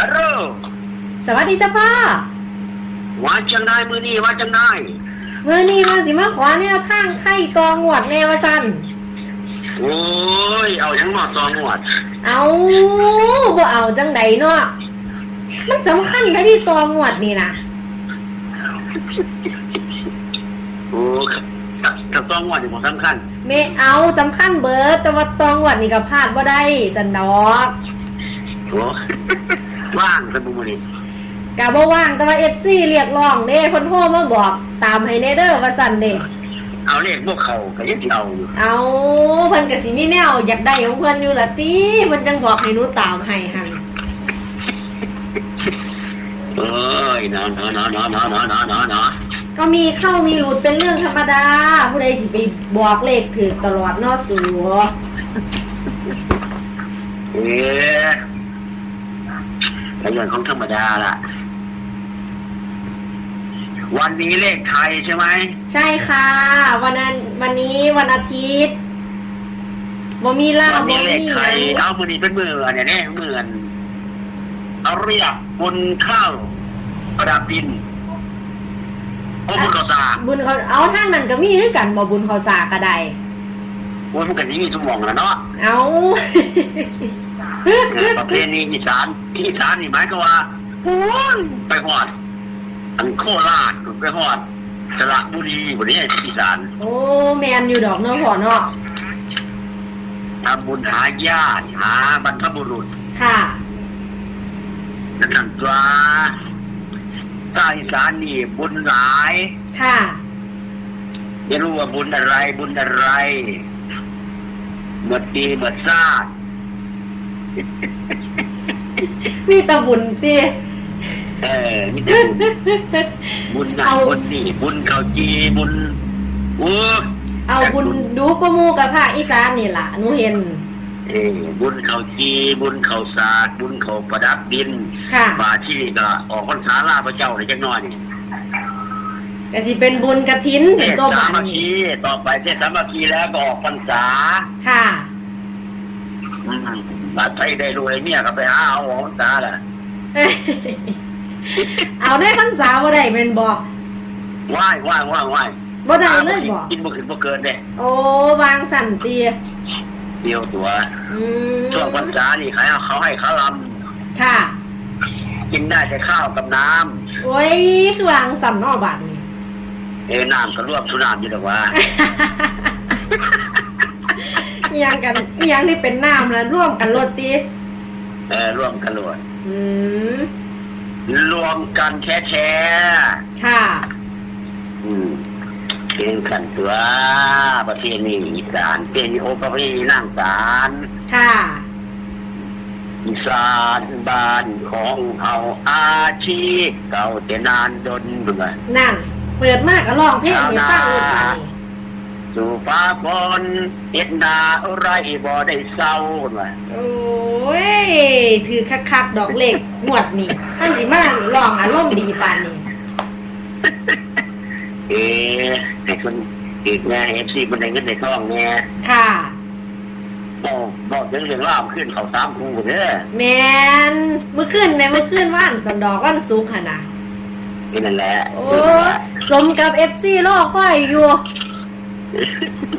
ฮัลโหลสวัสดีจ้าพ่อว่าจังได้มือนี่ว่าจังได้เมื่อนี้มาสิมาขอแนวทางไข่ตองวดแนวสันโอ้ย เอายังหมอดซองหวด เอาบ่เอาจังใดเนาะมันสำคัญแค่ที่ตองวดนี่นะโอ้กับกับซองหวดอยู่ผมสำคัญเมเอาสำคัญเบิดแต่ว่าตองวดนี่ก็พลาดบ่ได้สันดอกโอ้ ว่างสมุนีกะบ่ว่างแต่ว่า FC เรียกร้องเด้เพิ่นโทรมาบอกตามให้แน่เด้อว่าซั่นเด้เอาเลขพวกเขาก็ยังสิเอาอยู่เอาเพิ่นก็สิมีแนวอยากได้ของเพิ่นอยู่ล่ะติเพิ่นจังบอกให้หนูตามให้หั่นเอ้ยเนาะเนาะเนาะเนาะเนาะเนาะเนาะเนาะเนาะก็มีเข้ามีหลุดเป็นเรื่องธรรมดา ผู้ใดสิไปบอกเลขถือตลอดเนอสูเอ๊ะ แต่เรื่องของธรรมดาล่ะ วันนี้เลขไทยใช่ไหมใช่ค่ะ วันนั้นวันนี้วันอาทิตย์บ่มีลาบวันบ่นี้เลขมีไทยเอามือนี้เป็นมืออันเนี้ยเนี่ยมืออันเอาเรียกบนข้าวประดับดินโอ้บุญกษาบุญเขาเอาทางนั้นก็มีคือกันบ่บุญเขาสากก็ได้โอ้ยมันกันนี้มีสมองแล้วเนาะเอา ประเพณีอีสานอีสานนี่หมายก็ว่าโอ้ยไปหอด อันโคราชไปหอดสระบุรีบนนี้อีสานโอ้แมนอยู่ดอกเนาะพ่อเนาะทำบุญหาญาติหาบรรพบุรุษค่ะนั่นตัวใต้อีสานนี่บุญหลาย ค่ะไม่รู้ว่าบุญอะไรบุญอะไรเมื่อปีเมื่อชาติ มีแตะบุญติเออนี่แต่บุญบุญนั่นเอาบุญนี่บุญเขาจีบุญโอ้เอาบุญดูก็หมู่กับภาคอีสานนี่ล่ะหนูเห็น เออบุญเขาจีบุญเขาศาสตร์บุญเขาประดับดินค่ะบาที่นี่ก็ออกพรรษาลาพระเจ้าในจักหน้อยนี่ก็สิเป็นบุญกระถินเทเป็นศตัวสาบามัคนี้คีต่อไปเทศสามัคคีแล้วก็ออกพรรษาค่ะอืม บาดไทยได้รวยเนี่ยก็ไปหาเอาออกพรรษาแหละเอาได้พรรษาบ่ได้เป็นบอกไหว้ไหว้ไหว้ไหว้บ่ได้เลยบอกกินบ่ขึ้นบ่เกินเด้โอ้วางสั่นเตียเดียวตัวอืมช่วงพรรษานี่ใครเอาเขาให้เขาลค่ะำกินได้แต่ข้าวกับน้ำโอ้ยคือวางสั่นนอกบาทนี่เอ้น้ำก็รวบสุนามอยู่แต่ว่า อีหยังกันอีหยังที่เป็นน้ำแล้วร่วมกันโลดตีเออร่วมกันรวดอืมรวมกันแค่แช่ค่ะอืมเป็นขันตัวประเทศนี้อีสานเป็นโอประเพณีนั่งสารค่ะ อีสานบ้านของเอาอาชีพเก่าแต่นานดนเบื่อนั่น เปิดมากก็ร้องเพลงให้ฟังเลยบาดนี้ สู่ฟ้าบนเอ็ดนาไรบ่ได้เศร้าคนว่าโอ้ย ถือคักๆดอกเล็กหมวดนี่มันสิมาร้องอารมณ์ดีปานนี้ เอ๊ะไอ้คนอีกแม่เอฟซีมันได้เงินในท้องแม่ค่ะบอกบอกเรื่องเรื่องล่ามขึ้นเขาสามคูเด้อแมนเมื่อคืนในเมื่อคืนว่านสันดอกวันสุกร์ค่ะนะนี่นั่นแหละ โอ้ สมกับเอฟซีรอคอยอยู่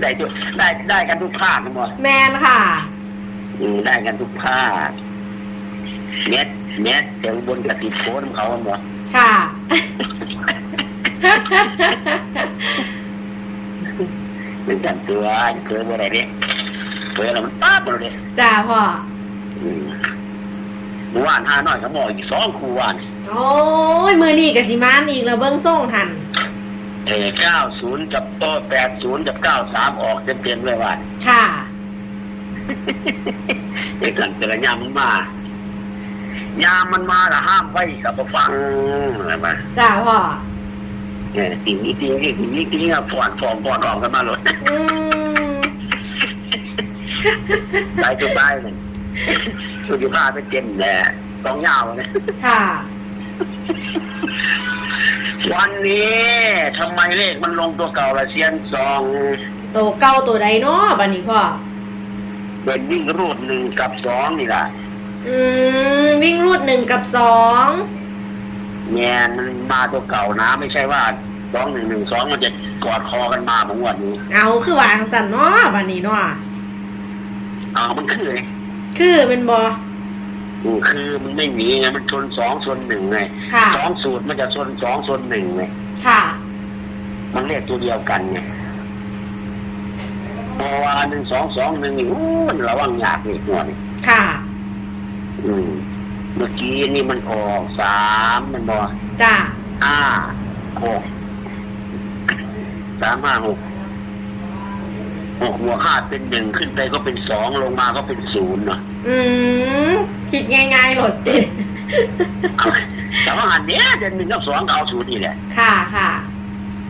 ได้ทุกได้ได้กันทุกภาคทั้งหมดแมนค่ะ อืมได้กันทุกภาคเน็ตเน็ตแต่อุบนกับติดโค้ดของเขาหมดค่ะเป็นกันตัวเกิดอะไรเนี่ยเกิดแล้วมันป้าบเลยจ้าพ่อ อืมเมื่อวานห้าน้อยเขาบอกอีกสองครูวานโอ้ยมือนี่กับสิมานอีกแล้วเบิ้งส่งทัน เอเก้าศูนย์กับโตแปดศูนย์กับเก้าสามออกเต็มเต็มๆเลยว่านค่ะ ไอ้กันเกิดยามมันมายามมันมาละห้ามไว้กับฟังอะไรมาจ้าพ่อเนี่ยสิ่งนี้จริงนี่สิ่งนี้จริงอะฟอนฟอนฟอนออกกันมาหลด อืม ไปจุดไปหนึ่งสุดที่ผ้าไปเจนแหละกองยาวเนี่ยค่ะ วันนี้ทำไมเลขมันลงตัวเก่าละเซียนสองโตเก่าตัวใดเนาะบัดนี้พ่อ เป็นวิ่งรูดหนึ่งกับสองนี่แหละอืมวิ่งรูดหนึ่งกับสองแมนมันมาตัวเก่านะ ไม่ใช่ว่าสองหนึ่งหนึ่งสองมันจะกอดคอกันมาเหมือนวันนี้ เอาคือวางสันเนาะบันนี้เนาะเอามันคือไงคือเป็นบออืม คือมันไม่มีไงมันชนสองชนหนึ่งไงค่ะ สองสูตรมันจะชนสองชนหนึ่งไงค่ะ มันเลขตัวเดียวกันไงพอว่าหนึ่งสองสองหนึ่งนี่โอ้มันระวังยากนี่หัวนี่ค่ะ อืมเมื่อกี้นี่มันออกสามมันบอกจ้า ห้าหกสามห้าหก หกหัวห้าเป็นหนึ่งขึ้นไปก็เป็นสองลงมาก็เป็นศูนย์เนาะอืมคิดง่ายๆโหลดติดเอาแต่ว่าอันเนี้ยเดือนหนึ่งกับสองก็เอาศูนย์นี่แหละ ค่ะค่ะ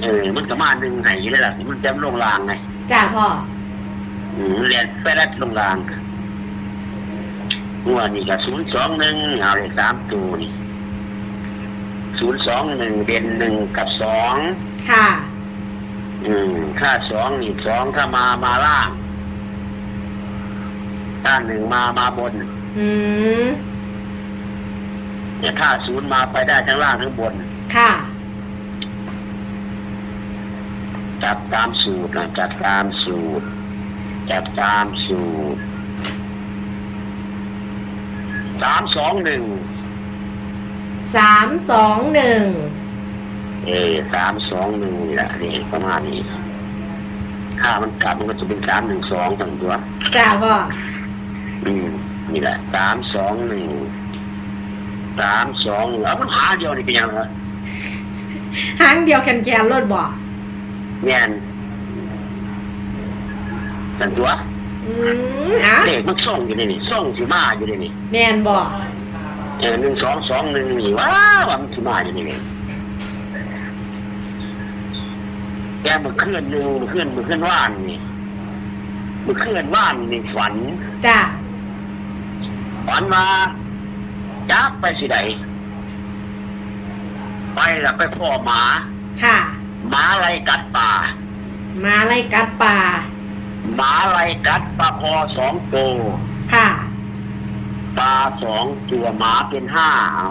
เออ มันก็มาหนึ่งไหนเลยล่ะมันเต็มลงรางไงจ้าพ่ออืมเรียนไปแล้วลงรางหัวนี่ก็ศูนย์สองหนึ่งเอาเลยสามตัวนี่ศูนย์สองหนึ่งเด่นหนึ่งกับสองค่ะ อืมค่าสองนี่สองถ้ามามาล่าง ถ้าหนึ่งมามาบน อืมเนี่ยถ้าศูนย์มาไปได้ทั้งล่างทั้งบน ค่ะ จับตามสูตรนะจับตามสูตร จับตามสูตรสามสองหนึ่งสามสองหนึ่ง เออสามสองหนึ่งนี่แหละนี่ประมาณนี้ถ้ามันกลับมันก็จะเป็นสามหนึ่งสองทั้งตัวจ้าพ่ออืมนี่แหละสามสองหนึ่งสามสองแล้วมันหาเดียวนี่เป็นยังไงหางเดียวแคนแคนๆรถบ่เนี่ยสันตัวอืมอะเด็กมันส่งอยู่ในนี่ส่งสิมาอยู่ในนี่แมนบ่เออหนึ่งสองสองหนึ่งนี่ว้าว่ามันสิมาอยู่ในนี่ แกมันเคลื่อนหนึ่งมันเคลื่อนมันเคลื่อนว่านนี่มันเคลื่อนว่านนี่ฝันจ้าฝันมาจักไปสิใดไปแล้วไปพ่อหมาค่ะหมาไล่กัดป่ามาไล่กัดป่าหมาไล่กัดปลาคอสองตัวค่ะปลาสองตัวหมาเป็นห้าเอา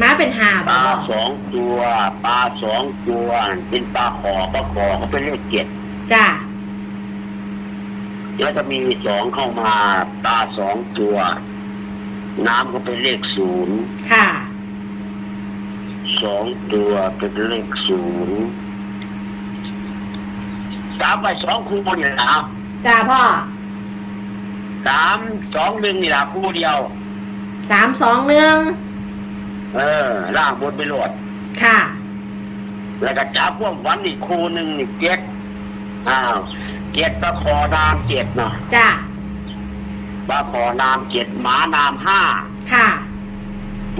ม้าเป็นหาปบ่ลาพ่อสองตัวปลาสองตัวเป็นปลาขอปลาขอเขาเป็นเลขเจ็ดจ้าแล้วจะมีสองเข้ามาปลาสองตัว น้ำก็เป็นเลขศูนย์ค่ะสองตัวเป็นเลขศูนย์สามไปสองคู่นี่แหละครับจ้าพ่อสามสองหนึ่งนี่แหละคู่เดียวสามสองหนึ่ง เออล่างบนไปโหลด ค่ะ แล้วก็จับพวกวันอีกคู่หนึ่งนี่เจ็ดอ้าวเจ็ดปลาคอนามเจ็ดเนาะจ้าปลาคอนามเจ็ดหมานามห้าค่ะ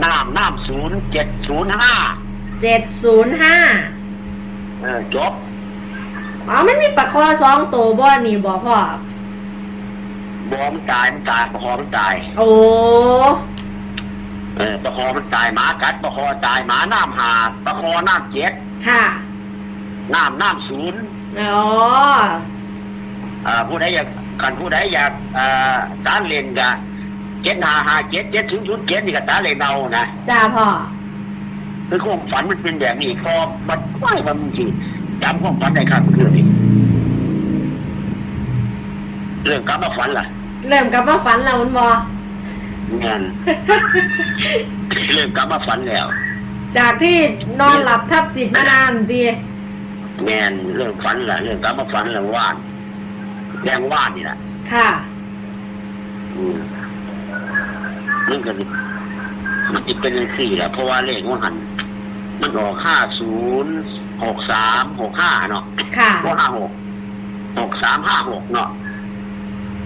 น้ำน้ำศูนย์เจ็ดศูนย์ห้าเจ็ดศูนย์ห้าเออจบอ๋อมันมีปลาคอสองตัวบ่นี่บ่พ่อบอมนตายมันตายปลาคอมันตาย โอ้ เออปลาคอมันตายหมากัดปลาคอตายหมาน้ำหาปลาคอน้ำเจ็ดค่ะน้ำน้ำศูนย์อ๋ออ่าผู้ใดอยากกันผู้ใดอยากอ่าตาเล่นกะเจ็ดหาหาเจ็ดเจ็ดศูนย์ศูนย์เจ็ดนี่ก็ตาเล่นเอานะจ้าพ่อคือความฝันมันเป็นแบบนี้พอมันไม่มันจริงจำความฝันได้ครับคือนี่เรื่องกลับมาฝันล่ะ เริ่มกลับมาฝันแล้วมันบ่ งานเรื่องกลับมาฝันแล้วจากที่นอนหลับทับสิบมานานดีแมนเรื่องฝันล่ะเรื่องกลับมาฝันเรื่องว่านแรงว่านนี่แหละค่ะอืมมันก็สิมันจะเป็นสี่แหละเพราะว่าเลขว่าหัน มันออกห้าศูนย์หกสามหกห้าเนาะค่ะว่าห้าหกหกสามห้าหกเนาะ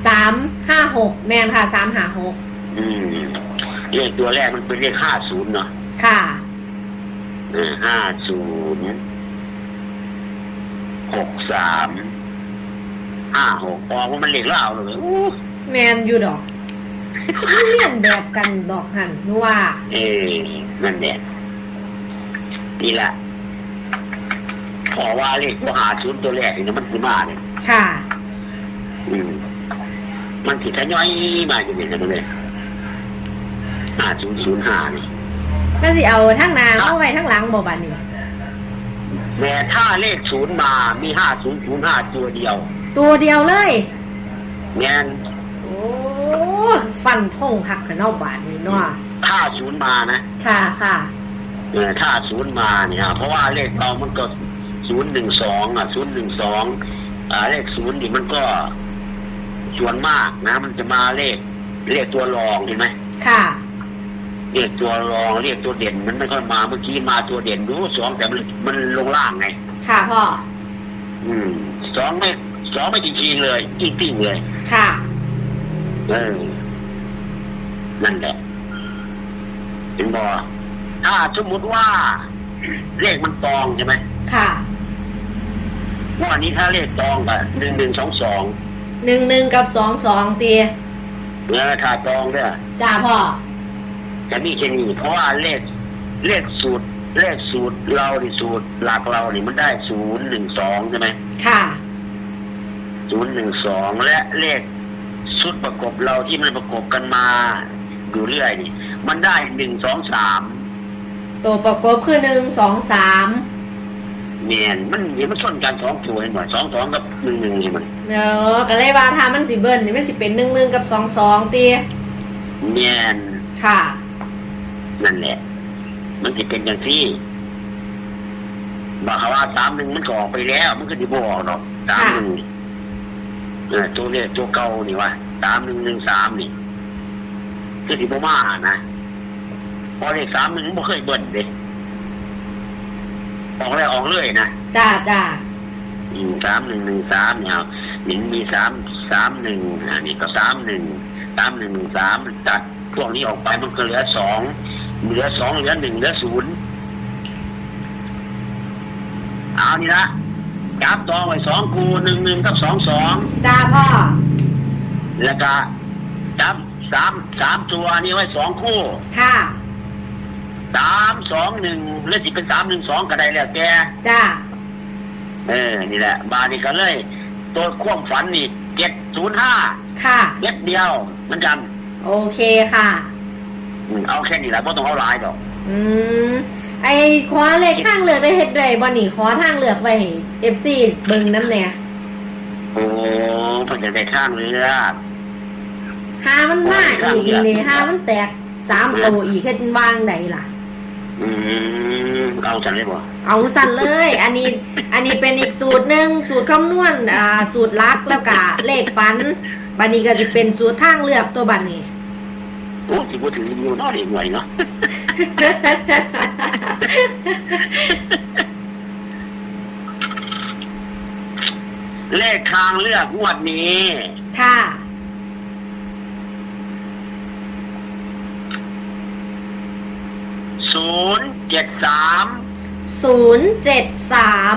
สามห้าหกแมนค่ะสามห้าหก อืมเลขตัวแรกมันเป็นเลขห้าศูนย์เนาะค่ะ ห้าศูนย์หกสามห้าหกออกว่ามันเลขเล่าวเลยอู้แมนอยู่ดอกมันเลียนแบบกันดอกหันนัวาเออนั่นแหละนี่แหละพอว่าเลขตัวหาศูนย์ตัวแรกนี่นะมันคือมาเนี่ยค่ะ อืมมันถิทะย้อยมาอยู่เนี่ยนะเลย ห้าศูนย์ศูนย์ห้านี่มันสิเอาทั้งหน้าเอาไว้ทั้งหลังบ่บัดนี้แต่ถ้าเลขศูนย์มามีห้าศูนย์ศูนย์ห้าตัวเดียว ตัวเดียวเลยแม่นโอ้ฟันทงหักกันเอาบาดนี้เนาะถ้าศูนย์มานะค่ะค่ะเออถ้าศูนย์มาเนี่ย เพราะว่าเลขเรามันก็ศูนย์หนึ่งสองอะศูนย์หนึ่งสองอ่าเลขศูนย์นี่มันก็ส่วนมากนะ มันจะมาเลขเลขตัวรองเห็นไหมค่ะ เลขตัวรองเลขตัวเด่นมันไม่ค่อยมาเมื่อกี้มาตัวเด่นรู้สองแต่มันมันลงล่างไง ค่ะพ่อ อืมสองไม่สองไม่จริงๆเลยจริงๆเลยค่ะ เออนั่นแหละถึงบอกถ้าสมมติว่า เลขมันตองใช่ไหมค่ะงวันนี้ถ้าเลขตองกับหนึ่งหนึ่งสองสองหนึ่งหนึ่งกับสองสองตีเนื้อถ้าตองเนี่ยจ้าพ่อ จะมีแค่นี้เพราะว่าเลขเลขสูตรเลขสูตรเราดิสูตรหลักเรานี่มันได้ศูนย์หนึ่งสองใช่ไหมค่ะศูนย์หนึ่งสองและเลขชุดประกบเราที่มันประกบกันมาอยู่เรื่อยนี่ มันได้หนึ่งสองสามตัวประกบคือหนึ่งสองสามเมียนมันเห็นมันชนกันสองตัวเห็นไหมสองสองกับหนึ่งหนึ่งเห็นไหมเนอะก็เลยว่าถ้ามันสิเบิ้ลนี่มันสิเป็นหนึ่งหนึ่งกับสองสองตีเมียนค่ะ นั่นแหละ มันจะเป็นอย่างที่บอกเขาว่าสามหนึ่งมันก็ออกไปแล้ว มันก็ดีบออกหรอกสามหนึ่งนี่เออตัวเลขตัวเก่านี่วะสามหนึ่งหนึ่งสามนี่คือดีบมานะพอเลขสามหนึ่งมันบ่เคยเบิ่นเลยออกแล้วออกเลยนะจ้าจ้าสามหนึ่งหนึ่งสามเนี่ยเอาหนึ่งมีสามสามหนึ่งอันนี้ก็สามหนึ่งสามหนึ่งสามตัดพวกนี้ออกไปมันก็เหลือสอง เหลือสองเหลือหนึ่งเหลือศูนย์เอานี่ละจับตองไว้สองคูหนึ่งหนึ่งกับสองสองจ้าพ่อ แล้วก็จับสามสามตัวนี่ไว้สองคู่ค่ะ สามสองหนึ่งหรือสิเป็นสามหนึ่งสองก็ได้แล้วแกจ้า เออ นี่แหละ บานี่ก็เลย ตัวความฝันนี่เจ็ดศูนย์ห้าค่ะเม็ดเดียวเหมือนกัน โอเคค่ะ อืมเอาแค่นี้แหละไม่ต้องเอาหลายดอกอืมไอ้ขอเลขทางเลือกได้เฮ็ดได้บ่นี่ขอทางเลือกไว้ให้ FC เบิ่งนำแหน่โอ้เพิ่นจะได้ข้างเรือหามันมาอีกนี่หามันแตกสามโตอีกเฮ็ดวางได้ล่ะ อืมเอาจังเลยบ่เอาสั่นเลย อันนี้ อันนี้เป็นอีกสูตรหนึ่งสูตรคำนวณอ่าสูตรลักแล้วก็เลขฟันบันนี้ก็จะเป็นสูตรทางเลือกตัวบันนี้ โอ้สิบ่ถืออยู่เนอกเด็กหน่วยเนาะเลขทางเลือกงวดนี้ค่ะ ศูนย์เจ็ดสาม ศูนย์เจ็ดสาม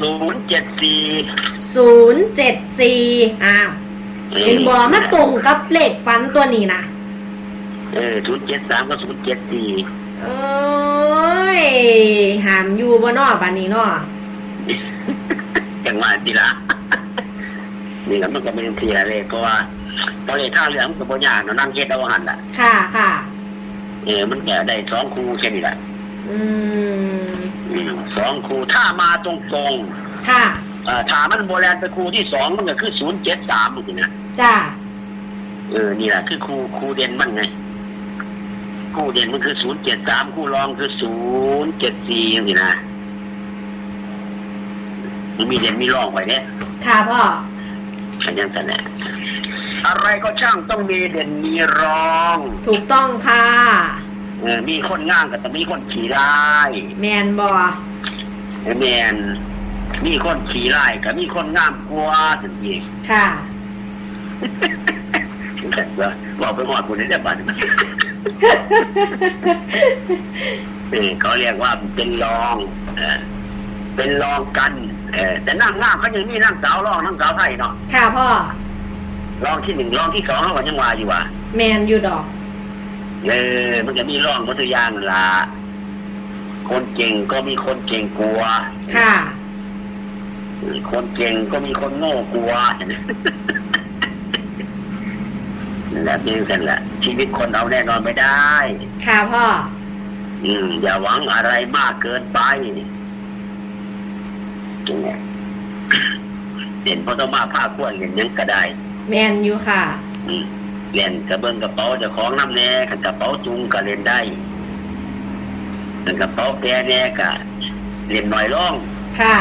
ศูนย์เจ็ดสี่ศูนย์เจ็ดสี่อ้าวเห็นบอมาตรงกับเลขฟันตัวนี้นะ เออศูนย์เจ็ดสามกับศูนย์เจ็ดสี่เอ้ยหามอยู่บ่นอบันนี้นอจังหวะดีละนี่แหละมันก็เป็นเทียเลยเพราะว่าตอนเลขท่าเรือมันก็บ่ยากเนาะนั่งเฮ็ดเอาหันอะ ค่ะค่ะ เออมันก็ได้สองคู่แค่นี้แหละอืมอืมสองคู่ถ้ามาตรงตรงค่ะ ๆเอ่อถ้ามันโบราณไปคู่ที่สองมันก็คือศูนย์เจ็ดสามจริงๆนะจ้าเออนี่แหละคือคู่คู่เด่นมันไง คู่เด่นมันคือศูนย์เจ็ดสามคู่รองคือศูนย์เจ็ดสี่จริงๆนะมันมีเด่นมีรองไว้เนี่ยค่ะพ่อฉันยังแต่แหละอะไรก็ช่างต้องมีเด่นมีรอง ถูกต้องค่ะเออมีคนง่างก็ต้องมีคนขี่ไล่แมนบอแมนมีคนขี่ไล่ก็มีคนง่ามกลัวจริงค่ะๆแต่ว่าบอกไปหอดคนนี้ได้บัตรเออเขาเรียกว่าเป็นรองเออเป็นรองกัน เออแต่นั่งง่ามเขายังมีนั่งสาวรองนั่งสาวไทยเนาะค่ะพ่อ รองที่หนึ่งรองที่สองเขาก็ยังว่าอยู่ว่าแมนอยู่ดอก เออมันจะมีร่องวัตถุยางนั่นละคนเก่งก็มีคนเก่งกลัวค่ะ คนเก่งก็มีคนโง่กลัวนั่น แหละนี่กันแหละชีวิตคนเอาแน่นอนไม่ได้ ค่ะพ่อ อืม อย่าหวังอะไรมากเกินไปตรงเนี้ยเห็นพอต้องมาผ้าขวดเห็นยังก็ได้ แมนอยู่ค่ะ อืมเล่นกระเบื้องกระเป๋าเจะของน้ำแน่ขันกระเป๋าจุงก็เล่นได้ขันกระเป๋าแปรแน่ก็เล่นหน่อยล่องค่ะ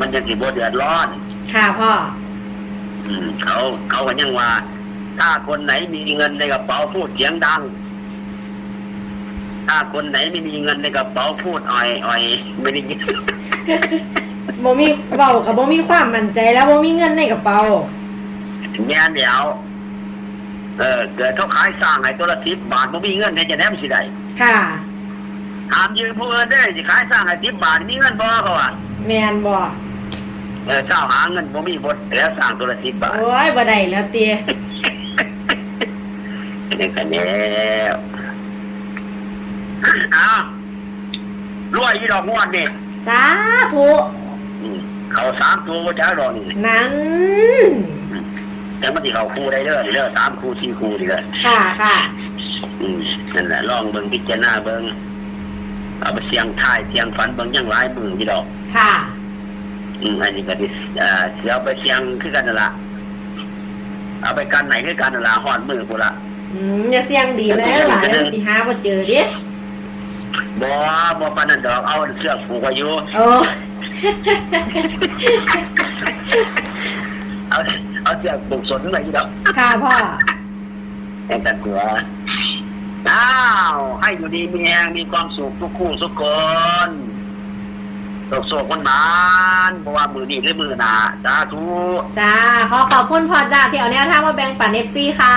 มันจะสิบเดือดร้อน ค่ะพ่อ อืม เขาเขาก็ยังว่า ถ้าคนไหนมีเงินในกระเป๋าพูดเสียงดัง ถ้าคนไหนไม่มีเงินในกระเป๋าพูดอ่อยอ่อยไม่ได้ยินบ่มีเบากับบ่มีความมั่นใจแล้วบ่มีเงินในกระเป๋าแง่เดี๋ยวเออเกิดเขาขายสร้างให้ตัวละสิบบาทบ่มีเงินให้จะแนมสิได้ค่ะถามยืมผู้อื่นได้สิขายสร้างให้สิบบาทมีเงินบ่เขาว่าแมนบ่เออเจ้าหาเงินบ่มีบทแล้วสร้างตัวละสิบบาทโอ้ยบ่ได้แล้วเตีย นี่กันแล้วอ้าวรวยอีดอกงวดนี่สาธุเขาสามตัวจ้าดอกนี่นั้น แต่มันที่เขาคู่ได้เด้อนี่เด้อสามคู่สี่คู่นี่เด้อค่ะค่ะ อืมนั่นแหละลองเบิ่งพิจารณาเบิ่งเอาไปเสียงทายเสียงฝันเบิ่งยังหลายมือที่ดอก ค่ะอืมอันนี้ก็ดิเอ่อสิเอาไปเสียงคือกันนั่นละเอาไปกันไหนคือกันนั่นละหอนมือกูละ อืมอย่าเสี่ยงดีแล้วหลายเดี๋ยวสิหาบ่เจอเดิบ่บ่ปานนั้นดอกเอาเสือกผูกไว้อยู่โอ้ เอาเอาเสือกผูกสนไว้อยู่ดอกค่ะพ่อ แต่กันตัวอ้าวให้อยู่ดีมีแรงมีความสุขทุกคู่ทุกคนตกโศกมันบานเพราะว่ามือนี้หรือมือหนาสาธุ จ้า ขอขอบคุณพ่อจ้าที่เอาแนวทางมาแบ่งปัน FC ค่ะ